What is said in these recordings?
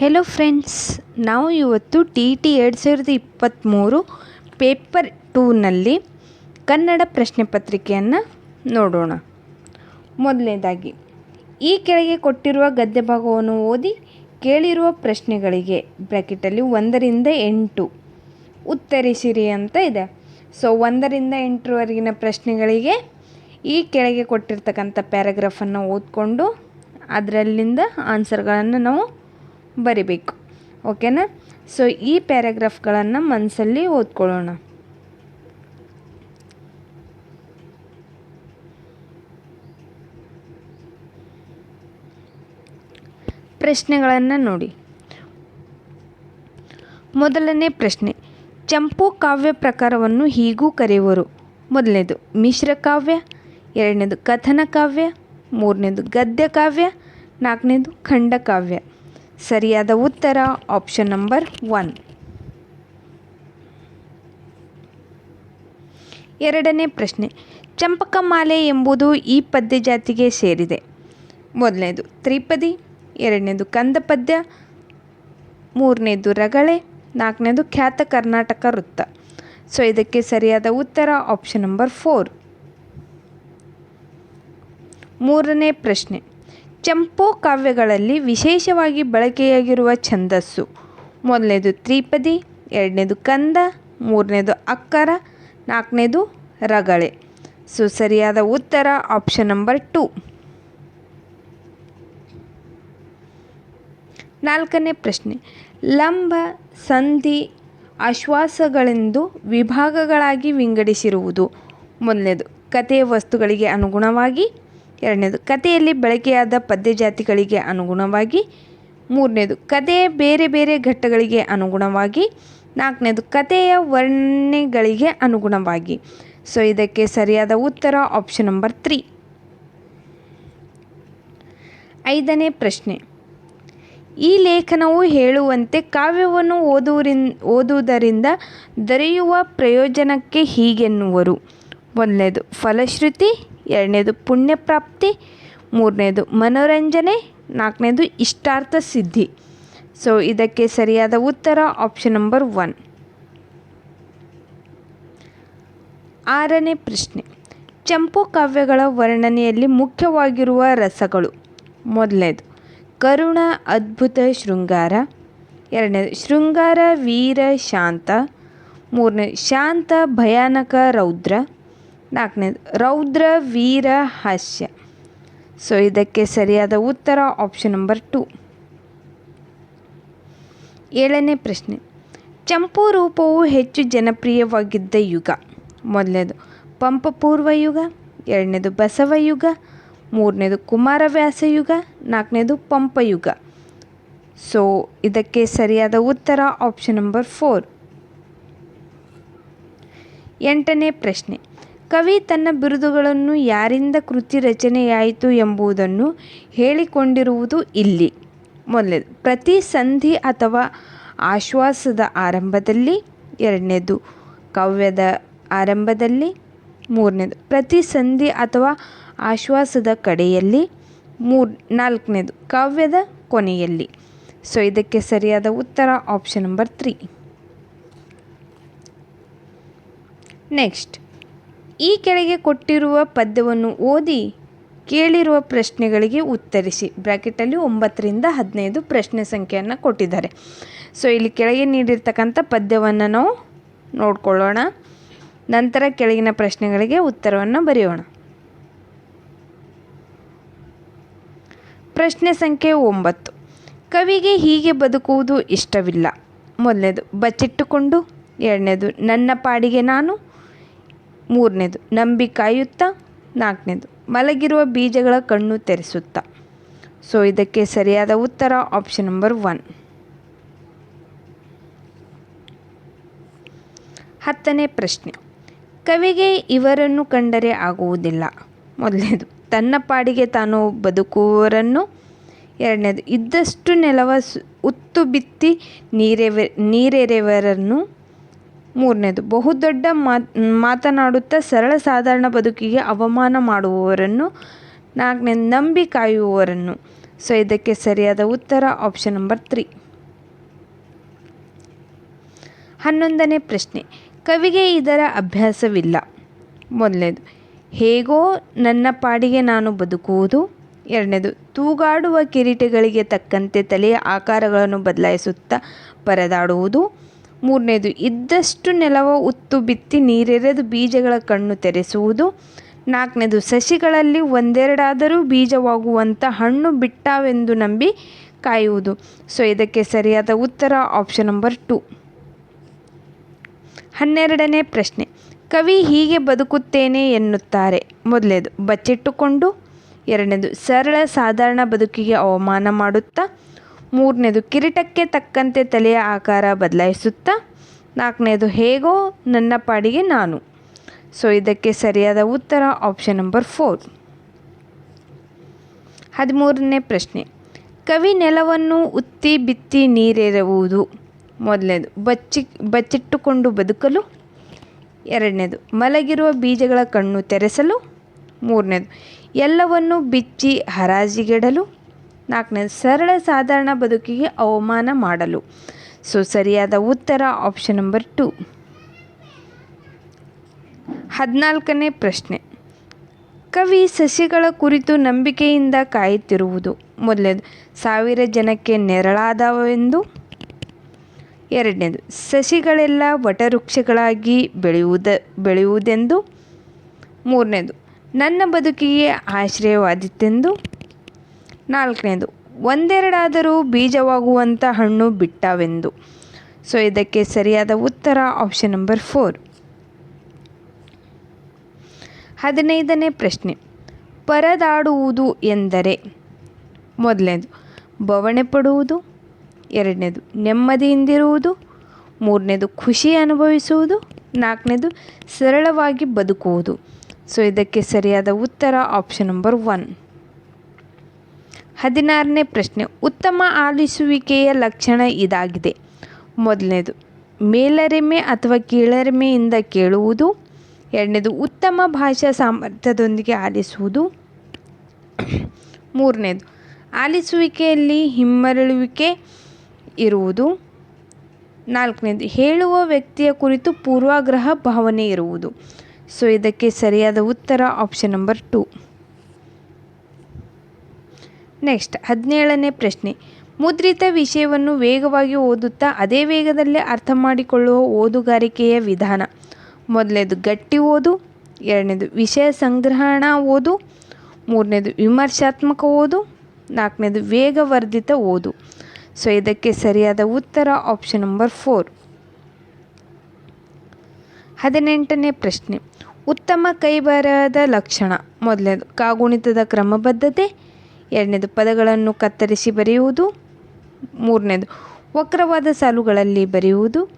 Hello friends ನಾವು ಇವತ್ತು T T ಎರಡು ಸಾವಿರದ ಇಪ್ಪತ್ತ್ಮೂರು ಪೇಪರ್ ಟೂನಲ್ಲಿ ಕನ್ನಡ ಪ್ರಶ್ನೆ ಪತ್ರಿಕೆಯನ್ನು ನೋಡೋಣ. ಮೊದಲನೇದಾಗಿ, ಈ ಕೆಳಗೆ ಕೊಟ್ಟಿರುವ ಗದ್ಯ ಭಾಗವನ್ನು ಓದಿ ಕೇಳಿರುವ ಪ್ರಶ್ನೆಗಳಿಗೆ ಬ್ರ್ಯಾಕೆಟಲ್ಲಿ ಒಂದರಿಂದ ಎಂಟು ಉತ್ತರಿಸಿರಿ ಅಂತ ಇದೆ. ಸೊ ಒಂದರಿಂದ ಎಂಟರವರೆಗಿನ ಪ್ರಶ್ನೆಗಳಿಗೆ ಈ ಕೆಳಗೆ ಕೊಟ್ಟಿರ್ತಕ್ಕಂಥ ಪ್ಯಾರಾಗ್ರಾಫನ್ನು ಓದ್ಕೊಂಡು ಅದರಲ್ಲಿಂದ ಆನ್ಸರ್ಗಳನ್ನು ನಾವು ಬರಿಬೇಕು. ಓಕೆನಾ? ಸೊ ಈ ಪ್ಯಾರಾಗ್ರಾಫ್ಗಳನ್ನು ಮನಸ್ಸಲ್ಲಿ ಓದ್ಕೊಳ್ಳೋಣ. ಪ್ರಶ್ನೆಗಳನ್ನು ನೋಡಿ. ಮೊದಲನೇ ಪ್ರಶ್ನೆ. ಚಂಪು ಕಾವ್ಯ ಪ್ರಕಾರವನ್ನು ಹೀಗೂ ಕರೆಯುವರು. ಮೊದಲನೇದು, ಮಿಶ್ರ ಕಾವ್ಯ, ಎರಡನೇದು ಕಥನ ಕಾವ್ಯ, ಮೂರನೇದು ಗದ್ಯ ಕಾವ್ಯ, ನಾಲ್ಕನೇದು ಖಂಡಕಾವ್ಯ ಸರಿಯಾದ ಉತ್ತರ ಆಪ್ಷನ್ ನಂಬರ್ ಒನ್ ಎರಡನೇ ಪ್ರಶ್ನೆ ಚಂಪಕಮಾಲೆ ಎಂಬುದು ಈ ಪದ್ಯ ಜಾತಿಗೆ ಸೇರಿದೆ. ಮೊದಲನೇದು ತ್ರಿಪದಿ, ಎರಡನೇದು ಕಂದ ಪದ್ಯ ಮೂರನೇದು ರಗಳೆ, ನಾಲ್ಕನೇದು ಖ್ಯಾತ ಕರ್ನಾಟಕ ವೃತ್ತ. ಸೊ ಇದಕ್ಕೆ ಸರಿಯಾದ ಉತ್ತರ ಆಪ್ಷನ್ ನಂಬರ್ ಫೋರ್ ಮೂರನೇ ಪ್ರಶ್ನೆ ಚಂಪೋ ಕಾವ್ಯಗಳಲ್ಲಿ ವಿಶೇಷವಾಗಿ ಬಳಕೆಯಾಗಿರುವ ಛಂದಸ್ಸು. ಮೊದಲನೇದು ತ್ರಿಪದಿ, ಎರಡನೇದು ಕಂದ, ಮೂರನೇದು ಅಕ್ಕರ, ನಾಲ್ಕನೇದು ರಗಳೆ. ಸೊ, ಸರಿಯಾದ ಉತ್ತರ ಆಪ್ಷನ್ ನಂಬರ್ ಟು ನಾಲ್ಕನೇ ಪ್ರಶ್ನೆ. ಲಂಬ, ಸಂಧಿ, ಆಶ್ವಾಸಗಳೆಂದು ವಿಭಾಗಗಳಾಗಿ ವಿಂಗಡಿಸಿರುವುದು. ಮೊದಲನೇದು ಕಥೆಯ ವಸ್ತುಗಳಿಗೆ ಅನುಗುಣವಾಗಿ ಎರಡನೇದು, ಕಥೆಯಲ್ಲಿ ಬಳಕೆಯಾದ ಪದ್ಯ ಜಾತಿಗಳಿಗೆ ಅನುಗುಣವಾಗಿ. ಮೂರನೇದು ಕಥೆಯ ಬೇರೆ ಬೇರೆ ಘಟ್ಟಗಳಿಗೆ ಅನುಗುಣವಾಗಿ. ನಾಲ್ಕನೇದು, ಕಥೆಯ ವರ್ಣನೆಗಳಿಗೆ ಅನುಗುಣವಾಗಿ. ಸೊ, ಇದಕ್ಕೆ ಸರಿಯಾದ ಉತ್ತರ ಆಪ್ಷನ್ ನಂಬರ್ ತ್ರೀ ಐದನೇ ಪ್ರಶ್ನೆ, ಈ ಲೇಖನವು ಹೇಳುವಂತೆ ಕಾವ್ಯವನ್ನು ಓದುವರಿನ್, ಓದುವುದರಿಂದ ದೊರೆಯುವ ಪ್ರಯೋಜನಕ್ಕೆ ಹೀಗೆನ್ನುವರು. ಒಂದನೇದು, ಫಲಶ್ರುತಿ. ಎರಡನೇದು ಪುಣ್ಯಪ್ರಾಪ್ತಿ, ಮೂರನೇದು ಮನೋರಂಜನೆ, ನಾಲ್ಕನೇದು ಇಷ್ಟಾರ್ಥ ಸಿದ್ಧಿ. ಸೊ ಇದಕ್ಕೆ ಸರಿಯಾದ ಉತ್ತರ ಆಪ್ಷನ್ ನಂಬರ್ ಒನ್ ಆರನೇ ಪ್ರಶ್ನೆ. ಚಂಪು ಕಾವ್ಯಗಳ ವರ್ಣನೆಯಲ್ಲಿ ಮುಖ್ಯವಾಗಿರುವ ರಸಗಳು. ಮೊದಲನೇದು, ಕರುಣ, ಅದ್ಭುತ, ಶೃಂಗಾರ. ಎರಡನೇದು, ಶೃಂಗಾರ, ವೀರ, ಶಾಂತ. ಮೂರನೇ ಶಾಂತ, ಭಯಾನಕ, ರೌದ್ರ. ನಾಲ್ಕನೇದು ರೌದ್ರ ವೀರ ಹಾಸ್ಯ. ಸೊ ಇದಕ್ಕೆ ಸರಿಯಾದ ಉತ್ತರ ಆಪ್ಷನ್ ನಂಬರ್ ಟು ಏಳನೇ ಪ್ರಶ್ನೆ. ಚಂಪು ರೂಪವು ಹೆಚ್ಚು ಜನಪ್ರಿಯವಾಗಿದ್ದ ಯುಗ. ಮೊದಲನೇದು, ಪಂಪಪೂರ್ವ ಯುಗ. ಎರಡನೇದು ಬಸವ ಯುಗ. ಮೂರನೇದು, ಕುಮಾರವ್ಯಾಸ ಯುಗ. ನಾಲ್ಕನೇದು ಪಂಪಯುಗ ಸೊ ಇದಕ್ಕೆ ಸರಿಯಾದ ಉತ್ತರ ಆಪ್ಷನ್ ನಂಬರ್ ಫೋರ್ ಎಂಟನೇ ಪ್ರಶ್ನೆ. ಕವಿ ತನ್ನ ಬಿರುದುಗಳನ್ನು ಯಾರಿಂದ ಕೃತಿ ರಚನೆಯಾಯಿತು ಎಂಬುದನ್ನು ಹೇಳಿಕೊಂಡಿರುವುದು ಇಲ್ಲಿ. ಮೊದಲನೇದು ಪ್ರತಿ ಸಂಧಿ ಅಥವಾ ಆಶ್ವಾಸದ ಆರಂಭದಲ್ಲಿ ಎರಡನೇದು, ಕಾವ್ಯದ ಆರಂಭದಲ್ಲಿ ಮೂರನೇದು, ಪ್ರತಿ ಸಂಧಿ ಅಥವಾ ಆಶ್ವಾಸದ ಕಡೆಯಲ್ಲಿ ಮೂರು, ನಾಲ್ಕನೇದು, ಕಾವ್ಯದ ಕೊನೆಯಲ್ಲಿ. ಸೊ ಇದಕ್ಕೆ ಸರಿಯಾದ ಉತ್ತರ ಆಪ್ಷನ್ ನಂಬರ್ ತ್ರೀ ನೆಕ್ಸ್ಟ್ ಈ ಕೆಳಗೆ ಕೊಟ್ಟಿರುವ ಪದ್ಯವನ್ನು ಓದಿ ಕೇಳಿರುವ ಪ್ರಶ್ನೆಗಳಿಗೆ ಉತ್ತರಿಸಿ. ಬ್ರ್ಯಾಕೆಟಲ್ಲಿ ಒಂಬತ್ತರಿಂದ ಹದಿನೈದು ಪ್ರಶ್ನೆ ಸಂಖ್ಯೆಯನ್ನು ಕೊಟ್ಟಿದ್ದಾರೆ. ಸೊ, ಇಲ್ಲಿ ಕೆಳಗೆ ನೀಡಿರ್ತಕ್ಕಂಥ ಪದ್ಯವನ್ನು ನಾವು ನೋಡ್ಕೊಳ್ಳೋಣ. ನಂತರ ಕೆಳಗಿನ ಪ್ರಶ್ನೆಗಳಿಗೆ ಉತ್ತರವನ್ನು ಬರೆಯೋಣ. ಪ್ರಶ್ನೆ ಸಂಖ್ಯೆ ಒಂಬತ್ತು. ಕವಿಗೆ ಹೀಗೆ ಬದುಕುವುದು ಇಷ್ಟವಿಲ್ಲ. ಮೊದಲನೇದು, ಬಚ್ಚಿಟ್ಟುಕೊಂಡು. ಎರಡನೇದು, ನನ್ನ ಪಾಡಿಗೆ ನಾನು. ಮೂರನೇದು, ನಂಬಿ ಕಾಯುತ್ತಾ? ನಾಲ್ಕನೇದು, ಮಲಗಿರುವ ಬೀಜಗಳ ಕಣ್ಣು ತೆರೆಸುತ್ತಾ? ಸೊ ಇದಕ್ಕೆ ಸರಿಯಾದ ಉತ್ತರ ಆಪ್ಷನ್ ನಂಬರ್ ಒನ್ ಹತ್ತನೇ ಪ್ರಶ್ನೆ, ಕವಿಗೆ ಇವರನ್ನು ಕಂಡರೆ ಆಗುವುದಿಲ್ಲ. ಮೊದಲನೇದು ತನ್ನ ಪಾಡಿಗೆ ತಾನು ಬದುಕುವವರನ್ನು. ಎರಡನೇದು, ಇದ್ದಷ್ಟು ನೆಲವ ಉತ್ತು ಬಿತ್ತಿ ನೀರೆವೆ, ನೀರೆರೆವರನ್ನು. ಮೂರನೇದು, ಬಹುದೊಡ್ಡ ಮಾತ್, ಮಾತನಾಡುತ್ತಾ ಸರಳ ಸಾಧಾರಣ ಬದುಕಿಗೆ ಅವಮಾನ ಮಾಡುವವರನ್ನು ನಾಲ್ಕನೇ ನಂಬಿ ಕಾಯುವವರನ್ನು. ಸೊ, ಇದಕ್ಕೆ ಸರಿಯಾದ ಉತ್ತರ ಆಪ್ಷನ್ ನಂಬರ್ ತ್ರೀ ಹನ್ನೊಂದನೇ ಪ್ರಶ್ನೆ, ಕವಿಗೆ ಇದರ ಅಭ್ಯಾಸವಿಲ್ಲ. ಮೊದಲನೇದು, ಹೇಗೋ ನನ್ನ ಪಾಡಿಗೆ ನಾನು ಬದುಕುವುದು. ಎರಡನೇದು, ತೂಗಾಡುವ ಕಿರೀಟಗಳಿಗೆ ತಕ್ಕಂತೆ ತಲೆಯ ಆಕಾರಗಳನ್ನು ಬದಲಾಯಿಸುತ್ತಾ ಪರದಾಡುವುದು. ಮೂರನೇದು, ಇದ್ದಷ್ಟು ನೆಲವ ಉತ್ತು ಬಿತ್ತಿ ನೀರೆರೆದು ಬೀಜಗಳ ಕಣ್ಣು ತೆರೆಸುವುದು. ನಾಲ್ಕನೇದು, ಸಸಿಗಳಲ್ಲಿ ಒಂದೆರಡಾದರೂ ಬೀಜವಾಗುವಂಥ ಹಣ್ಣು ಬಿಟ್ಟಾವೆಂದು ನಂಬಿ ಕಾಯುವುದು. ಸೊ, ಇದಕ್ಕೆ ಸರಿಯಾದ ಉತ್ತರ ಆಪ್ಷನ್ ನಂಬರ್ ಟು ಹನ್ನೆರಡನೇ ಪ್ರಶ್ನೆ, ಕವಿ ಹೀಗೆ ಬದುಕುತ್ತೇನೆ ಎನ್ನುತ್ತಾರೆ. ಮೊದಲೇದು, ಬಚ್ಚಿಟ್ಟುಕೊಂಡು. ಎರಡನೇದು, ಸರಳ ಸಾಧಾರಣ ಬದುಕಿಗೆ ಅವಮಾನ ಮಾಡುತ್ತಾ. ಮೂರನೇದು, ಕಿರೀಟಕ್ಕೆ ತಕ್ಕಂತೆ ತಲೆಯ ಆಕಾರ ಬದಲಾಯಿಸುತ್ತಾ, ನಾಲ್ಕನೇದು, ಹೇಗೋ ನನ್ನ ಪಾಡಿಗೆ ನಾನು. ಸೊ, ಇದಕ್ಕೆ ಸರಿಯಾದ ಉತ್ತರ ಆಪ್ಷನ್ ನಂಬರ್ ಫೋರ್ ಹದಿಮೂರನೇ ಪ್ರಶ್ನೆ, ಕವಿ ನೆಲವನ್ನು ಉತ್ತಿ ಬಿತ್ತಿ ನೀರೆರುವುದು. ಮೊದಲನೇದು, ಬಚ್ಚಿ, ಬಚ್ಚಿಟ್ಟುಕೊಂಡು ಬದುಕಲು. ಎರಡನೇದು, ಮಲಗಿರುವ ಬೀಜಗಳ ಕಣ್ಣು ತೆರೆಸಲು. ಮೂರನೇದು, ಎಲ್ಲವನ್ನು ಬಿಚ್ಚಿ ಹರಾಜಿಗಿಡಲು. ನಾಲ್ಕನೇದು, ಸರಳ ಸಾಧಾರಣ ಬದುಕಿಗೆ ಅವಮಾನ ಮಾಡಲು. ಸೊ, ಸರಿಯಾದ ಉತ್ತರ ಆಪ್ಷನ್ ನಂಬರ್ ಟು ಹದಿನಾಲ್ಕನೇ ಪ್ರಶ್ನೆ. ಕವಿ ಸಸಿಗಳ ಕುರಿತು ನಂಬಿಕೆಯಿಂದ ಕಾಯುತ್ತಿರುವುದು ಮೊದಲನೇದು, ಸಾವಿರ ಜನಕ್ಕೆ ನೆರಳಾದವೆಂದು. ಎರಡನೇದು, ಸಸಿಗಳೆಲ್ಲ ವಟವೃಕ್ಷಗಳಾಗಿ ಬೆಳೆಯುವುದ, ಬೆಳೆಯುವುದೆಂದು. ಮೂರನೇದು, ನನ್ನ ಬದುಕಿಗೆ ಆಶ್ರಯವಾದಿತ್ತೆಂದು ನಾಲ್ಕನೇದು, ಒಂದೆರಡಾದರೂ ಬೀಜವಾಗುವಂಥ ಹಣ್ಣು ಬಿಟ್ಟವೆಂದು. ಸೊ ಇದಕ್ಕೆ ಸರಿಯಾದ ಉತ್ತರ ಆಪ್ಷನ್ ನಂಬರ್ ಫೋರ್ ಹದಿನೈದನೇ ಪ್ರಶ್ನೆ, ಪರದಾಡುವುದು ಎಂದರೆ? ಮೊದಲನೇದು, ಬವಣೆ ಪಡುವುದು. ಎರಡನೇದು, ನೆಮ್ಮದಿಯಿಂದಿರುವುದು. ಮೂರನೇದು, ಖುಷಿ ಅನುಭವಿಸುವುದು. ನಾಲ್ಕನೇದು, ಸರಳವಾಗಿ ಬದುಕುವುದು. ಸೊ ಇದಕ್ಕೆ ಸರಿಯಾದ ಉತ್ತರ ಆಪ್ಷನ್ ನಂಬರ್ ಒನ್ ಹದಿನಾರನೇ ಪ್ರಶ್ನೆ, ಉತ್ತಮ ಆಲಿಸುವಿಕೆಯ ಲಕ್ಷಣ ಇದಾಗಿದೆ. ಮೊದಲನೇದು, ಮೇಲರಿಮೆ ಅಥವಾ ಕೀಳರಿಮೆಯಿಂದ ಕೇಳುವುದು. ಎರಡನೇದು, ಉತ್ತಮ ಭಾಷಾ ಸಾಮರ್ಥ್ಯದೊಂದಿಗೆ ಆಲಿಸುವುದು. ಮೂರನೇದು, ಆಲಿಸುವಿಕೆಯಲ್ಲಿ ಹಿಮ್ಮರಳುವಿಕೆ ಇರುವುದು. ನಾಲ್ಕನೇದು, ಹೇಳುವ ವ್ಯಕ್ತಿಯ ಕುರಿತು ಪೂರ್ವಾಗ್ರಹ ಭಾವನೆ ಇರುವುದು. ಸೊ ಇದಕ್ಕೆ ಸರಿಯಾದ ಉತ್ತರ ಆಪ್ಷನ್ ನಂಬರ್ ಟು ನೆಕ್ಸ್ಟ್ ಹದಿನೇಳನೇ ಪ್ರಶ್ನೆ. ಮುದ್ರಿತ ವಿಷಯವನ್ನು ವೇಗವಾಗಿ ಓದುತ್ತಾ ಅದೇ ವೇಗದಲ್ಲಿ ಅರ್ಥ ಮಾಡಿಕೊಳ್ಳುವ ಓದುಗಾರಿಕೆಯ ವಿಧಾನ. ಮೊದಲನೇದು ಗಟ್ಟಿ ಓದು, ಎರಡನೇದು ವಿಷಯ ಸಂಗ್ರಹಣಾ ಓದು, ಮೂರನೇದು ವಿಮರ್ಶಾತ್ಮಕ ಓದು, ನಾಲ್ಕನೇದು ವೇಗವರ್ಧಿತ ಓದು. ಸೊ ಇದಕ್ಕೆ ಸರಿಯಾದ ಉತ್ತರ ಆಪ್ಷನ್ ನಂಬರ್ ಫೋರ್ ಹದಿನೆಂಟನೇ ಪ್ರಶ್ನೆ. ಉತ್ತಮ ಕೈಬರಹದ ಲಕ್ಷಣ. ಮೊದಲನೇದು ಕಾಗುಣಿತದ ಕ್ರಮಬದ್ಧತೆ ಎರಡನೇದು ಪದಗಳನ್ನು ಕತ್ತರಿಸಿ ಬರೆಯುವುದು. ಮೂರನೇದು ವಕ್ರವಾದ ಸಾಲುಗಳಲ್ಲಿ ಬರೆಯುವುದು.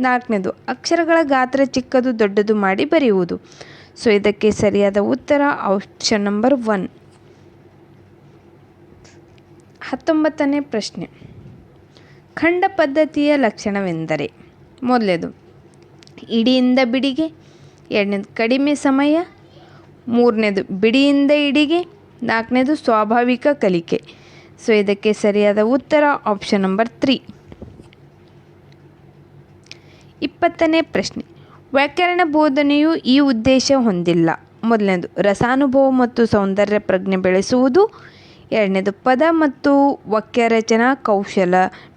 ನಾಲ್ಕನೇದು ಅಕ್ಷರಗಳ ಗಾತ್ರ ಚಿಕ್ಕದು ದೊಡ್ಡದು ಮಾಡಿ ಬರೆಯುವುದು. ಸೊ, ಇದಕ್ಕೆ ಸರಿಯಾದ ಉತ್ತರ ಆಪ್ಷನ್ ನಂಬರ್ ಒನ್ ಹತ್ತೊಂಬತ್ತನೇ ಪ್ರಶ್ನೆ. ಖಂಡ ಪದ್ಧತಿಯ ಲಕ್ಷಣವೆಂದರೆ? ಮೊದಲೇದು ಇಡಿಯಿಂದ ಬಿಡಿಗೆ. ಎರಡನೇದು ಕಡಿಮೆ ಸಮಯ. ಮೂರನೇದು ಬಿಡಿಯಿಂದ ಇಡಿಗೆ. ನಾಲ್ಕನೇದು ಸ್ವಾಭಾವಿಕ ಕಲಿಕೆ. ಸೊ ಇದಕ್ಕೆ ಸರಿಯಾದ ಉತ್ತರ ಆಪ್ಷನ್ ನಂಬರ್ ತ್ರೀ ಇಪ್ಪತ್ತನೇ ಪ್ರಶ್ನೆ. ವ್ಯಾಕರಣ ಬೋಧನೆಯು ಈ ಉದ್ದೇಶ ಹೊಂದಿಲ್ಲ. ಮೊದಲನೇದು, ರಸಾನುಭವ ಮತ್ತು ಸೌಂದರ್ಯ ಪ್ರಜ್ಞೆ ಬೆಳೆಸುವುದು. ಎರಡನೇದು, ಪದ ಮತ್ತು ವಾಕ್ಯರಚನಾ ಕೌಶಲ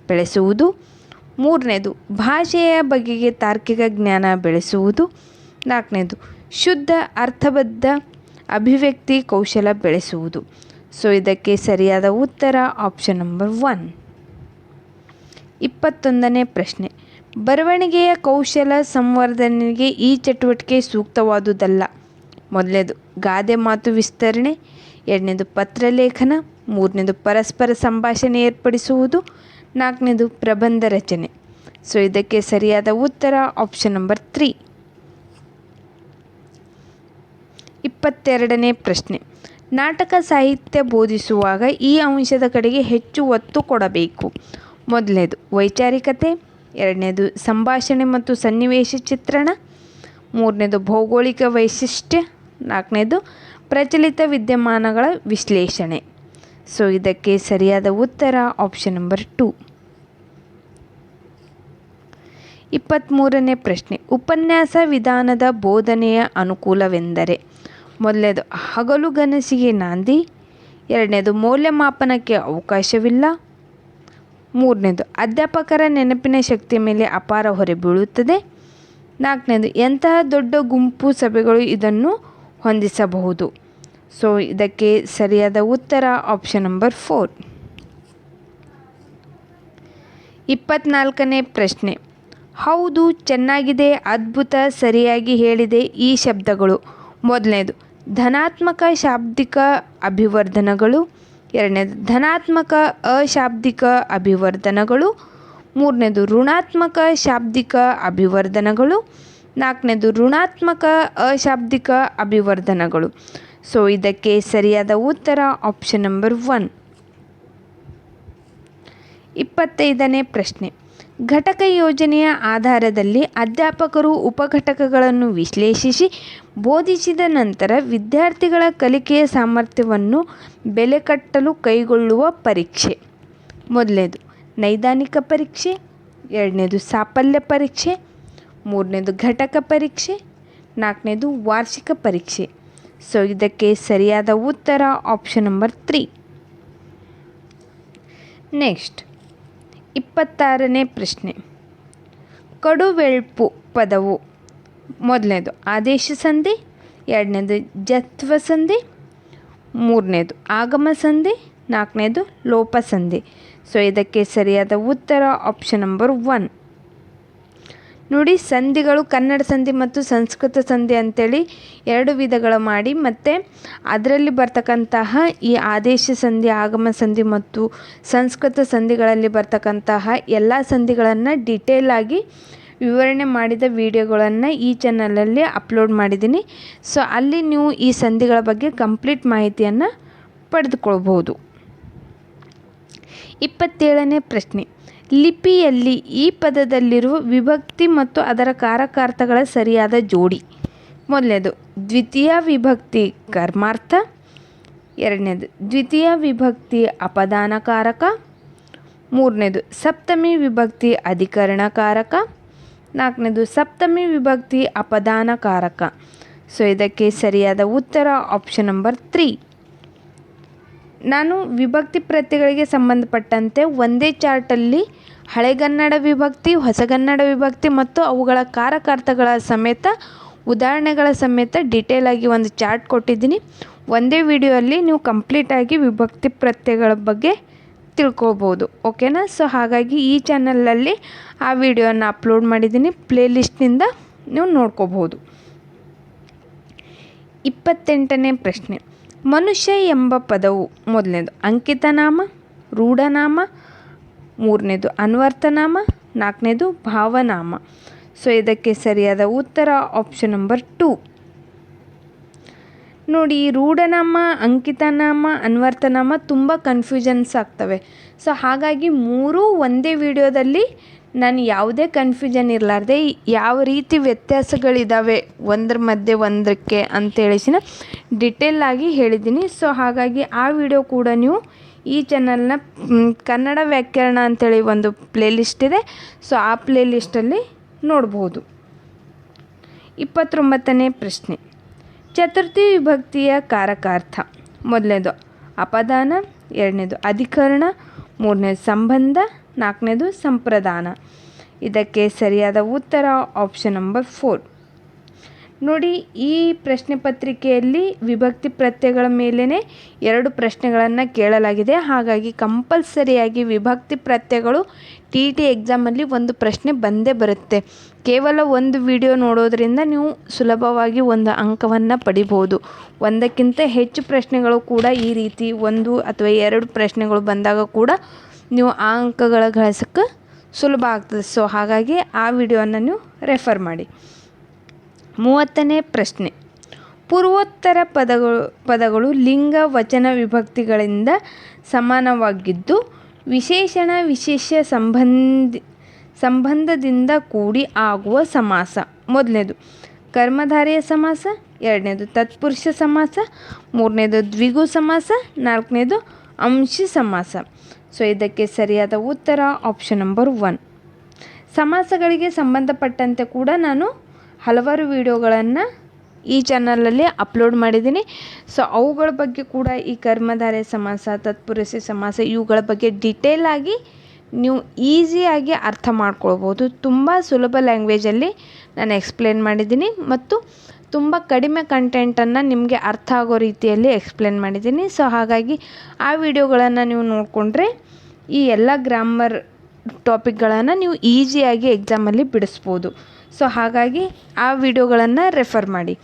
ಬೆಳೆಸುವುದು. ಮೂರನೇದು, ಭಾಷೆಯ ಬಗೆಗೆ ತಾರ್ಕಿಕ ಜ್ಞಾನ ಬೆಳೆಸುವುದು. ನಾಲ್ಕನೇದು, ಶುದ್ಧ, ಅರ್ಥಬದ್ಧ ಅಭಿವ್ಯಕ್ತಿ ಕೌಶಲ ಬೆಳೆಸುವುದು. ಸೊ ಇದಕ್ಕೆ ಸರಿಯಾದ ಉತ್ತರ ಆಪ್ಷನ್ ನಂಬರ್ ಒನ್ ಇಪ್ಪತ್ತೊಂದನೇ ಪ್ರಶ್ನೆ. ಬರವಣಿಗೆಯ ಕೌಶಲ ಸಂವರ್ಧನೆಗೆ ಈ ಚಟುವಟಿಕೆ ಸೂಕ್ತವಾದುದಲ್ಲ. ಮೊದಲನೇದು, ಗಾದೆ ಮಾತು ವಿಸ್ತರಣೆ. ಎರಡನೇದು ಪತ್ರಲೇಖನ ಮೂರನೇದು, ಪರಸ್ಪರ ಸಂಭಾಷಣೆ ಏರ್ಪಡಿಸುವುದು. ನಾಲ್ಕನೇದು, ಪ್ರಬಂಧ ರಚನೆ. ಸೊ ಇದಕ್ಕೆ ಸರಿಯಾದ ಉತ್ತರ ಆಪ್ಷನ್ ನಂಬರ್ ತ್ರೀ ಇಪ್ಪತ್ತೆರಡನೇ ಪ್ರಶ್ನೆ. ನಾಟಕ ಸಾಹಿತ್ಯ ಬೋಧಿಸುವಾಗ ಈ ಅಂಶದ ಕಡೆಗೆ ಹೆಚ್ಚು ಒತ್ತು ಕೊಡಬೇಕು. ಮೊದಲನೇದು, ವೈಚಾರಿಕತೆ. ಎರಡನೇದು, ಸಂಭಾಷಣೆ ಮತ್ತು ಸನ್ನಿವೇಶ ಚಿತ್ರಣ. ಮೂರನೇದು, ಭೌಗೋಳಿಕ ವೈಶಿಷ್ಟ್ಯ. ನಾಲ್ಕನೇದು, ಪ್ರಚಲಿತ ವಿದ್ಯಮಾನಗಳ ವಿಶ್ಲೇಷಣೆ. ಸೊ ಇದಕ್ಕೆ ಸರಿಯಾದ ಉತ್ತರ ಆಪ್ಷನ್ ನಂಬರ್ ಟು ಇಪ್ಪತ್ತ್ಮೂರನೇ ಪ್ರಶ್ನೆ, ಉಪನ್ಯಾಸ ವಿಧಾನದ ಬೋಧನೆಯ ಅನುಕೂಲವೆಂದರೆ? ಮೊದಲನೇದು ಹಗಲುಗನಸಿಗೆ ನಾಂದಿ. ಎರಡನೇದು, ಮೌಲ್ಯಮಾಪನಕ್ಕೆ ಅವಕಾಶವಿಲ್ಲ. ಮೂರನೇದು, ಅಧ್ಯಾಪಕರ ನೆನಪಿನ ಶಕ್ತಿಯ ಮೇಲೆ ಅಪಾರ ಹೊರೆ ಬೀಳುತ್ತದೆ. ನಾಲ್ಕನೇದು, ಎಂತಹ ದೊಡ್ಡ ಗುಂಪು ಸಭೆಗಳು ಇದನ್ನು ಹೊಂದಿಸಬಹುದು. ಸೊ ಇದಕ್ಕೆ ಸರಿಯಾದ ಉತ್ತರ ಆಪ್ಷನ್ ನಂಬರ್ ಫೋರ್ ಇಪ್ಪತ್ನಾಲ್ಕನೇ ಪ್ರಶ್ನೆ. ಹೌದು, ಚೆನ್ನಾಗಿದೆ, ಅದ್ಭುತ, ಸರಿಯಾಗಿ ಹೇಳಿದೆ ಈ ಶಬ್ದಗಳು. ಮೊದಲನೇದು ಧನಾತ್ಮಕ ಶಾಬ್ದಿಕ ಅಭಿವರ್ಧನಗಳು. ಎರಡನೇದು, ಧನಾತ್ಮಕ ಅಶಾಬ್ದಿಕ ಅಭಿವರ್ಧನಗಳು. ಮೂರನೇದು, ಋಣಾತ್ಮಕ ಶಾಬ್ದಿಕ ಅಭಿವರ್ಧನಗಳು. ನಾಲ್ಕನೇದು, ಋಣಾತ್ಮಕ ಅಶಾಬ್ದಿಕ ಅಭಿವರ್ಧನಗಳು. ಸೊ ಇದಕ್ಕೆ ಸರಿಯಾದ ಉತ್ತರ ಆಪ್ಷನ್ ನಂಬರ್ ಒನ್ ಇಪ್ಪತ್ತೈದನೇ ಪ್ರಶ್ನೆ. ಘಟಕ ಯೋಜನೆಯ ಆಧಾರದಲ್ಲಿ ಅಧ್ಯಾಪಕರು ಉಪಘಟಕಗಳನ್ನು ವಿಶ್ಲೇಷಿಸಿ ಬೋಧಿಸಿದ ನಂತರ ವಿದ್ಯಾರ್ಥಿಗಳ ಕಲಿಕೆಯ ಸಾಮರ್ಥ್ಯವನ್ನು ಬೆಲೆ ಕಟ್ಟಲು ಕೈಗೊಳ್ಳುವ ಪರೀಕ್ಷೆ. ಮೊದಲನೇದು, ನೈದಾನಿಕ ಪರೀಕ್ಷೆ. ಎರಡನೇದು, ಸಾಫಲ್ಯ ಪರೀಕ್ಷೆ. ಮೂರನೇದು, ಘಟಕ ಪರೀಕ್ಷೆ. ನಾಲ್ಕನೇದು, ವಾರ್ಷಿಕ ಪರೀಕ್ಷೆ. ಸೊ, ಇದಕ್ಕೆ ಸರಿಯಾದ ಉತ್ತರ ಆಪ್ಷನ್ ನಂಬರ್ ತ್ರೀ. ನೆಕ್ಸ್ಟ್ ಇಪ್ಪತ್ತಾರನೇ ಪ್ರಶ್ನೆ. ಕಡುವೆಳ್ಪು ಪದವು ಮೊದಲನೇದು. ಆದೇಶ ಸಂಧಿ, ಎರಡನೇದು ಜತ್ವ ಸಂಧಿ, ಮೂರನೇದು ಆಗಮ ಸಂಧಿ, ನಾಲ್ಕನೇದು ಲೋಪ ಸಂಧಿ. ಸೊ ಇದಕ್ಕೆ ಸರಿಯಾದ ಉತ್ತರ ಆಪ್ಷನ್ ನಂಬರ್ ಒನ್ ನೋಡಿ, ಸಂಧಿಗಳು ಕನ್ನಡ ಸಂಧಿ ಮತ್ತು ಸಂಸ್ಕೃತ ಸಂಧಿ ಅಂತೇಳಿ ಎರಡು ವಿಧಗಳು ಮಾಡಿ, ಮತ್ತು ಅದರಲ್ಲಿ ಬರ್ತಕ್ಕಂತಹ ಈ ಆದೇಶ ಸಂಧಿ, ಆಗಮ ಸಂಧಿ ಮತ್ತು ಸಂಸ್ಕೃತ ಸಂಧಿಗಳಲ್ಲಿ ಬರ್ತಕ್ಕಂತಹ ಎಲ್ಲ ಸಂಧಿಗಳನ್ನು ಡಿಟೇಲಾಗಿ ವಿವರಣೆ ಮಾಡಿದ ವಿಡಿಯೋಗಳನ್ನು ಈ ಚಾನಲಲ್ಲಿ ಅಪ್ಲೋಡ್ ಮಾಡಿದ್ದೀನಿ. ಸೊ ಅಲ್ಲಿ ನೀವು ಈ ಸಂಧಿಗಳ ಬಗ್ಗೆ ಕಂಪ್ಲೀಟ್ ಮಾಹಿತಿಯನ್ನು ಪಡೆದುಕೊಳ್ಬೋದು ಇಪ್ಪತ್ತೇಳನೇ ಪ್ರಶ್ನೆ. ಲಿಪಿಯಲ್ಲಿ ಈ ಪದದಲ್ಲಿರುವ ವಿಭಕ್ತಿ ಮತ್ತು ಅದರ ಕಾರಕಾರ್ಥಗಳ ಸರಿಯಾದ ಜೋಡಿ. ಮೊದಲನೇದು, ದ್ವಿತೀಯ ವಿಭಕ್ತಿ ಕರ್ಮಾರ್ಥ. ಎರಡನೇದು, ದ್ವಿತೀಯ ವಿಭಕ್ತಿ ಅಪದಾನಕಾರಕ. ಮೂರನೇದು, ಸಪ್ತಮಿ ವಿಭಕ್ತಿ ಅಧಿಕರಣಕಾರಕ. ನಾಲ್ಕನೇದು, ಸಪ್ತಮಿ ವಿಭಕ್ತಿ ಅಪದಾನಕಾರಕ. ಸೊ ಇದಕ್ಕೆ ಸರಿಯಾದ ಉತ್ತರ ಆಪ್ಷನ್ ನಂಬರ್ ತ್ರೀ ನಾನು ವಿಭಕ್ತಿ ಪ್ರತ್ಯಗಳಿಗೆ ಸಂಬಂಧಪಟ್ಟಂತೆ ಒಂದೇ ಚಾರ್ಟಲ್ಲಿ ಹಳೆಗನ್ನಡ ವಿಭಕ್ತಿ, ಹೊಸಗನ್ನಡ ವಿಭಕ್ತಿ ಮತ್ತು ಅವುಗಳ ಕಾರಕಾರ್ಥಗಳ ಸಮೇತ, ಉದಾಹರಣೆಗಳ ಸಮೇತ ಡಿಟೇಲಾಗಿ ಒಂದು ಚಾರ್ಟ್ ಕೊಟ್ಟಿದ್ದೀನಿ. ಒಂದೇ ವಿಡಿಯೋಲ್ಲಿ ನೀವು ಕಂಪ್ಲೀಟಾಗಿ ವಿಭಕ್ತಿ ಪ್ರತ್ಯಯಗಳ ಬಗ್ಗೆ ತಿಳ್ಕೊಬೋದು. ಓಕೆನಾ? ಸೊ ಹಾಗಾಗಿ ಈ ಚಾನಲಲ್ಲಿ ಆ ವಿಡಿಯೋನ ಅಪ್ಲೋಡ್ ಮಾಡಿದ್ದೀನಿ. ಪ್ಲೇಲಿಸ್ಟ್ನಿಂದ ನೀವು ನೋಡ್ಕೋಬಹುದು ಇಪ್ಪತ್ತೆಂಟನೇ ಪ್ರಶ್ನೆ. ಮನುಷ್ಯ ಎಂಬ ಪದವು ಮೊದಲನೇದು. ಅಂಕಿತನಾಮ, ರೂಢನಾಮ, ಮೂರನೇದು ಅನ್ವರ್ಥನಾಮ ನಾಲ್ಕನೇದು ಭಾವನಾಮ. ಸೊ ಇದಕ್ಕೆ ಸರಿಯಾದ ಉತ್ತರ ಆಪ್ಷನ್ ನಂಬರ್ ಟು ನೋಡಿ, ರೂಢನಾಮ, ಅಂಕಿತನಾಮ ಅನ್ವರ್ಥನಾಮ ತುಂಬ ಕನ್ಫ್ಯೂಷನ್ಸ್ ಆಗ್ತವೆ. ಸೊ ಹಾಗಾಗಿ ಮೂರೂ ಒಂದೇ ವಿಡಿಯೋದಲ್ಲಿ ನಾನು ಯಾವುದೇ ಕನ್ಫ್ಯೂಷನ್ ಇರಲಾರ್ದೆ ಯಾವ ರೀತಿ ವ್ಯತ್ಯಾಸಗಳಿದ್ದಾವೆ ಒಂದ್ರ ಮಧ್ಯೆ ಒಂದಕ್ಕೆ ಅಂತೇಳಿಸಿನ ಡಿಟೇಲಾಗಿ ಹೇಳಿದ್ದೀನಿ ಸೊ ಹಾಗಾಗಿ ಆ ವಿಡಿಯೋ ಕೂಡ ನೀವು ಈ ಚಾನಲ್ನ ಕನ್ನಡ ವ್ಯಾಕರಣ ಅಂತೇಳಿ ಒಂದು ಪ್ಲೇಲಿಸ್ಟ್ ಇದೆ. ಸೊ ಆ ಪ್ಲೇಲಿಸ್ಟಲ್ಲಿ ನೋಡ್ಬೋದು. ಇಪ್ಪತ್ತೊಂಬತ್ತನೇ ಪ್ರಶ್ನೆ. ಚತುರ್ಥಿ ವಿಭಕ್ತಿಯ ಕಾರಕಾರ್ಥ. ಮೊದಲನೇದು ಅಪದಾನ, ಎರಡನೇದು ಅಧಿಕರಣ, ಮೂರನೇದು ಸಂಬಂಧ ನಾಲ್ಕನೇದು ಸಂಪ್ರದಾನ. ಇದಕ್ಕೆ ಸರಿಯಾದ ಉತ್ತರ ಆಪ್ಷನ್ ನಂಬರ್ ಫೋರ್ ನೋಡಿ, ಈ ಪ್ರಶ್ನೆ ಪತ್ರಿಕೆಯಲ್ಲಿ ವಿಭಕ್ತಿ ಪ್ರತ್ಯಯಗಳ ಮೇಲೇ ಎರಡು ಪ್ರಶ್ನೆಗಳನ್ನು ಕೇಳಲಾಗಿದೆ. ಹಾಗಾಗಿ ಕಂಪಲ್ಸರಿಯಾಗಿ ವಿಭಕ್ತಿ ಪ್ರತ್ಯಯಗಳು ಟಿ ಟಿ ಎಕ್ಸಾಮಲ್ಲಿ ಒಂದು ಪ್ರಶ್ನೆ ಬಂದೇ ಬರುತ್ತೆ. ಕೇವಲ ಒಂದು ವಿಡಿಯೋ ನೋಡೋದ್ರಿಂದ ನೀವು ಸುಲಭವಾಗಿ ಒಂದು ಅಂಕವನ್ನು ಪಡಿಬೋದು ಒಂದಕ್ಕಿಂತ ಹೆಚ್ಚು ಪ್ರಶ್ನೆಗಳು ಕೂಡ ಈ ರೀತಿ ಒಂದು ಅಥವಾ ಎರಡು ಪ್ರಶ್ನೆಗಳು ಬಂದಾಗ ಕೂಡ ನೀವು ಆ ಅಂಕಗಳ ಗಳಿಸೋಕ್ಕೆ ಸುಲಭ ಆಗ್ತದೆ. ಸೊ ಹಾಗಾಗಿ ಆ ವಿಡಿಯೋನ ನೀವು ರೆಫರ್ ಮಾಡಿ. ಮೂವತ್ತನೇ ಪ್ರಶ್ನೆ. ಪೂರ್ವೋತ್ತರ ಪದಗಳು ಪದಗಳು ಲಿಂಗ ವಚನ ವಿಭಕ್ತಿಗಳಿಂದ ಸಮಾನವಾಗಿದ್ದು, ವಿಶೇಷಣ ವಿಶೇಷ ಸಂಬಂಧಿ, ಸಂಬಂಧದಿಂದ ಕೂಡಿ ಆಗುವ ಸಮಾಸ. ಮೊದಲನೇದು, ಕರ್ಮಧಾರಿಯ ಸಮಾಸ. ಎರಡನೇದು, ತತ್ಪುರುಷ ಸಮಾಸ. ಮೂರನೇದು, ದ್ವಿಗು ಸಮಾಸ. ನಾಲ್ಕನೇದು, ಅಂಶಿ ಸಮಾಸ. ಸೊ ಇದಕ್ಕೆ ಸರಿಯಾದ ಉತ್ತರ ಆಪ್ಷನ್ ನಂಬರ್ ಒನ್ ಸಮಾಸಗಳಿಗೆ ಸಂಬಂಧಪಟ್ಟಂತೆ ಕೂಡ ನಾನು ಹಲವಾರು ವಿಡಿಯೋಗಳನ್ನು ಈ ಚಾನಲಲ್ಲಿ ಅಪ್ಲೋಡ್ ಮಾಡಿದ್ದೀನಿ. ಸೊ ಅವುಗಳ ಬಗ್ಗೆ ಕೂಡ ಈ ಕರ್ಮಧಾರೆ ಸಮಾಸ ತತ್ಪುರುಷ ಸಮಾಸ ಇವುಗಳ ಬಗ್ಗೆ ಡಿಟೇಲ್ ಆಗಿ ನೀವು ಈಸಿಯಾಗಿ ಅರ್ಥ ಮಾಡ್ಕೊಳ್ಬೋದು. ತುಂಬ ಸುಲಭ ಲ್ಯಾಂಗ್ವೇಜಲ್ಲಿ ನಾನು ಎಕ್ಸ್ಪ್ಲೇನ್ ಮಾಡಿದ್ದೀನಿ. ಮತ್ತು ತುಂಬ ಕಡಿಮೆ ಕಂಟೆಂಟನ್ನು ನಿಮಗೆ ಅರ್ಥ ಆಗೋ ರೀತಿಯಲ್ಲಿ ಎಕ್ಸ್ಪ್ಲೇನ್ ಮಾಡಿದ್ದೀನಿ. ಸೊ ಹಾಗಾಗಿ ಆ ವಿಡಿಯೋಗಳನ್ನು ನೀವು ನೋಡಿಕೊಂಡ್ರೆ ಈ ಎಲ್ಲ ಗ್ರಾಮರ್ ಟಾಪಿಕ್ಗಳನ್ನು ನೀವು ಈಸಿಯಾಗಿ ಎಕ್ಸಾಮಲ್ಲಿ ಬಿಡಿಸ್ಬೋದು. ಸೊ ಹಾಗಾಗಿ ಆ ವಿಡಿಯೋಗಳನ್ನು ರೆಫರ್ ಮಾಡಿ.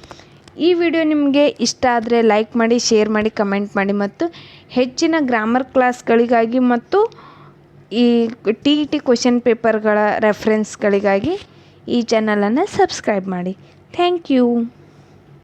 ಈ ವಿಡಿಯೋ ನಿಮಗೆ ಇಷ್ಟ ಆದರೆ ಲೈಕ್ ಮಾಡಿ ಶೇರ್ ಮಾಡಿ ಕಮೆಂಟ್ ಮಾಡಿ ಮತ್ತು ಹೆಚ್ಚಿನ ಗ್ರಾಮರ್ ಕ್ಲಾಸ್ಗಳಿಗಾಗಿ ಮತ್ತು ಈ ಟಿ ಇ ಟಿ ಕ್ವೆಶನ್ ಪೇಪರ್ಗಳ ರೆಫ್ರೆನ್ಸ್ಗಳಿಗಾಗಿ ಈ ಚಾನಲನ್ನು ಸಬ್ಸ್ಕ್ರೈಬ್ ಮಾಡಿ. Thank you.